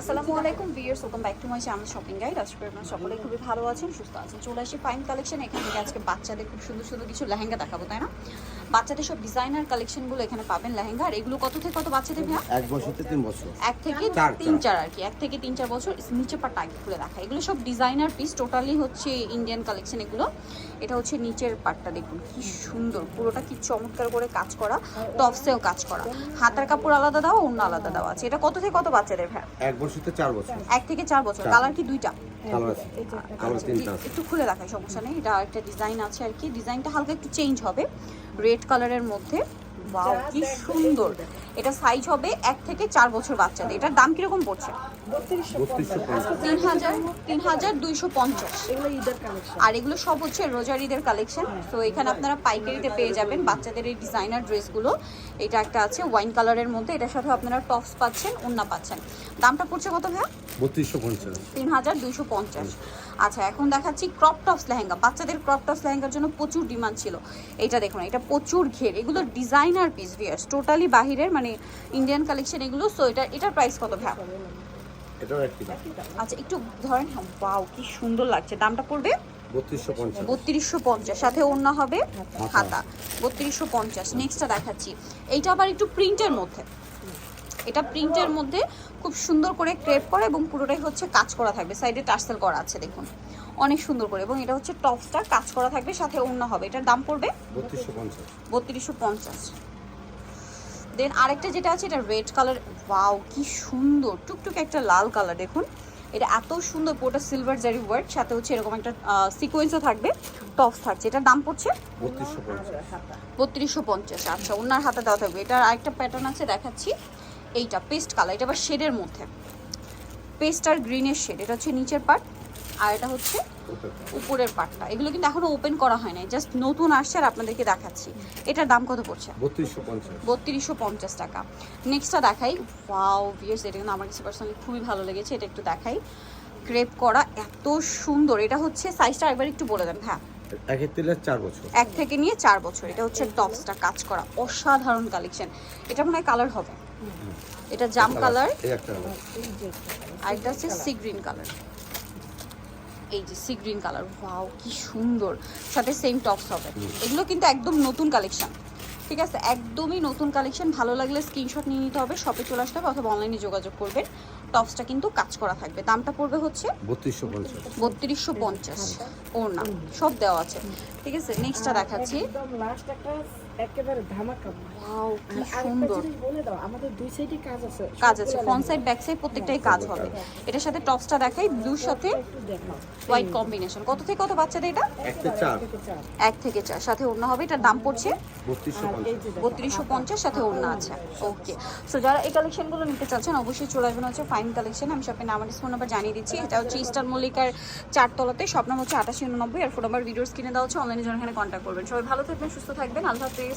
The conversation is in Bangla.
আসসালামু আলাইকুম viewers welcome back to my channel shopping guide. আজকে আপনারা সকলে খুবই ভালো আছেন সুস্থ আছেন। চলে আসি ফাইন কালেকশন। এখান থেকে আজকে বাচ্চাদের খুব সুন্দর সুন্দর কিছু লেহেঙ্গা দেখাবো তাই না? বাচ্চাদের সব ডিজাইনার কালেকশনগুলো এখানে পাবেন লেহেঙ্গা। আর এগুলো কত থেকে কত বাচ্চাদের ভাইয়া? এক বছর থেকে তিন বছর। এক থেকে তিন। চার আর কি। এক থেকে তিন চার বছর। নিচে পাটা আগে খুলে রাখা এগুলো সব ডিজাইনার পিস টোটালি হচ্ছে ইন্ডিয়ান কালেকশন এগুলো। এটা হচ্ছে নিচের পাটটা দেখুন কি সুন্দর। পুরোটা কি চমৎকার করে কাজ করা। টপসেও কাজ করা। হাতার কাপড় আলাদা দেওয়া অন্য আলাদা দেওয়া আছে। এটা কত থেকে কত বাচ্চাদের ভাইয়া? বছর চার বছর। এক থেকে চার বছর। কালার কি দুইটা? কালার আছে। কালার তিনটা একটু খুলে দেখাই সমস্যা নেই। এটা একটা ডিজাইন আছে আর কি। ডিজাইনটা হালকা একটু চেঞ্জ হবে। রেড কালারের মধ্যে ওয়াও কি সুন্দর। এটা। সাইজ হবে এক থেকে চার বছর বাচ্চাদের। এটার দাম কীরকম পড়ছে? তিন হাজার তিন হাজার দুইশো পঞ্চাশ। ঈদের আর এগুলো সব হচ্ছে রোজারিদের কালেকশন তো এখানে আপনারা পাইকারিতে পেয়ে যাবেন বাচ্চাদের এই ডিজাইনার ড্রেসগুলো এটা একটা আছে ওয়াইন কালারের মধ্যে। এটার সাথে আপনারা টপস পাচ্ছেন ওন্না পাচ্ছেন। দামটা পড়ছে কত ভাইয়া? বত্রিশশো পঞ্চাশ। তিন হাজার দুইশো পঞ্চাশ। আচ্ছা এখন দেখাচ্ছি ক্রপ টপস লেহেঙ্গা। বাচ্চাদের ক্রপ টপস লেহেঙ্গার জন্য প্রচুর ডিমান্ড ছিল। এটা দেখুন এটা প্রচুর ঘের। এগুলো ডিজাইনার পিস ভিয়ার্স টোটালি বাহিরের মানে ইন্ডিয়ান কালেকশন এগুলো। সো এটা এটার প্রাইস কত দাম আচ্ছা একটু ধরেন বাউ কি সুন্দর লাগছে। দামটা পড়বে? বত্রিশশো পঞ্চাশ। বত্রিশশো পঞ্চাশ। সাথে অন্য হবে হাতা। বত্রিশশো পঞ্চাশ। নেক্সটটা দেখাচ্ছি। এইটা আবার একটু প্রিন্টের মধ্যে। এটা প্রিন্টের মধ্যে খুব সুন্দর করে ক্রেপ করা এবং পুরোটাই হচ্ছে কাজ করা থাকবে। সাইডে টার্সেল করা আছে দেখুন। অনেক সুন্দর করে এবং এটা হচ্ছে টপসটা কাজ করা থাকবে সাথে অন্য হবে। এটার দাম পড়বে? বত্রিশশো পঞ্চাশ। দেন আরেকটা যেটা আছে এটা রেড কালার ওয়াও কি সুন্দর। টুকটুক একটা লাল কালার দেখুন। এটা এত সুন্দর পুরোটা সিলভার জারি ওয়ার্ড সাথে হচ্ছে এরকম একটা সিকোয়েন্সও থাকবে টপস থাকছে। এটার দাম পড়ছে? বত্রিশশো পঞ্চাশ। বত্রিশশো পঞ্চাশ আচ্ছা ওনার হাতে দেওয়া থাকবে। এটার আরেকটা প্যাটার্ন আছে দেখাচ্ছি। এইটা পেস্ট কালার এটা আবার শেডের মধ্যে। পেস্ট আর গ্রিনের শেড এটা হচ্ছে নিচের পার্ট আর এটা হচ্ছে উপরের পার্টটা এগুলো কিন্তু এখনও ওপেন করা হয় নাই জাস্ট নতুন আসছে আর আপনাদেরকে দেখাচ্ছি। এটার দাম কত পড়ছে? বত্রিশশো পঞ্চাশ। টাকা। নেক্সটটা দেখাই। ওয়াও ভিয়ার্স এটা কিন্তু আমার কাছে পার্সোনালি খুবই ভালো লেগেছে এটা একটু দেখাই। ক্রেপ করা এত সুন্দর এটা হচ্ছে সাইজটা একবার একটু বলে দেন হ্যাঁ। একের তেলে চার বছর। এক থেকে নিয়ে চার বছর। এটা হচ্ছে টপসটা কাজ করা। অসাধারণ কালেকশন। এটা মনে হয় কালার হবে। এটা জাম কালার। এই একটা কালার। আর এটা হচ্ছে সি গ্রিন কালার। এই যে সি গ্রিন কালার। ওয়াও কি সুন্দর। সাথে সেম টপস হবে। এগুলো কিন্তু একদম নতুন কালেকশন। ঠিক আছে একদমই নতুন কালেকশন ভালো লাগলে স্ক্রিনশট নিয়ে নিতে হবে শপে চলে আসতে হবে অথবা অনলাইনে যোগাযোগ করবেন। টপসটা কিন্তু কাজ করা থাকবে। দামটা পড়বে হচ্ছে বত্রিশশো পঞ্চাশ। বত্রিশশো পঞ্চাশ। ওর না সব দেওয়া আছে। ঠিক আছে নেক্সটটা দেখাচ্ছি। একেবারে ধামাকা সুন্দর। আমাদের কাজ আছে ব্যাক সাইড প্রত্যেকটাই কাজ হবে। এটার সাথে টপসটা দেখাই ব্লুর সাথে হোয়াইট কম্বিনেশন কত থেকে কত বাচ্চাদের এটা? থেকে সাথে হবে এটার দাম পড়ছে? বত্রিশশো পঞ্চাশ সাথে ওড়না আছে। ওকে সো যারা এই কালেকশনগুলো নিতে চাচ্ছেন, অবশ্যই চলে আসবেন হচ্ছে ফাইন কালেকশন আমি শপের নাম ফোন নাম্বার জানিয়ে দিচ্ছি। এটা হচ্ছে ইস্টার মল্লিকার চারতলাতে। সব নাম হচ্ছে আটাশি উননব্বই। আর ফোন নাম্বার ভিডিওস কিনে দেওয়া হচ্ছে। অনলাইনে জন্য এখানে কন্ট্যাক্ট করবেন। সবাই ভালো থাকবেন, সুস্থ থাকবেন। আল্লাহ হাফেজ।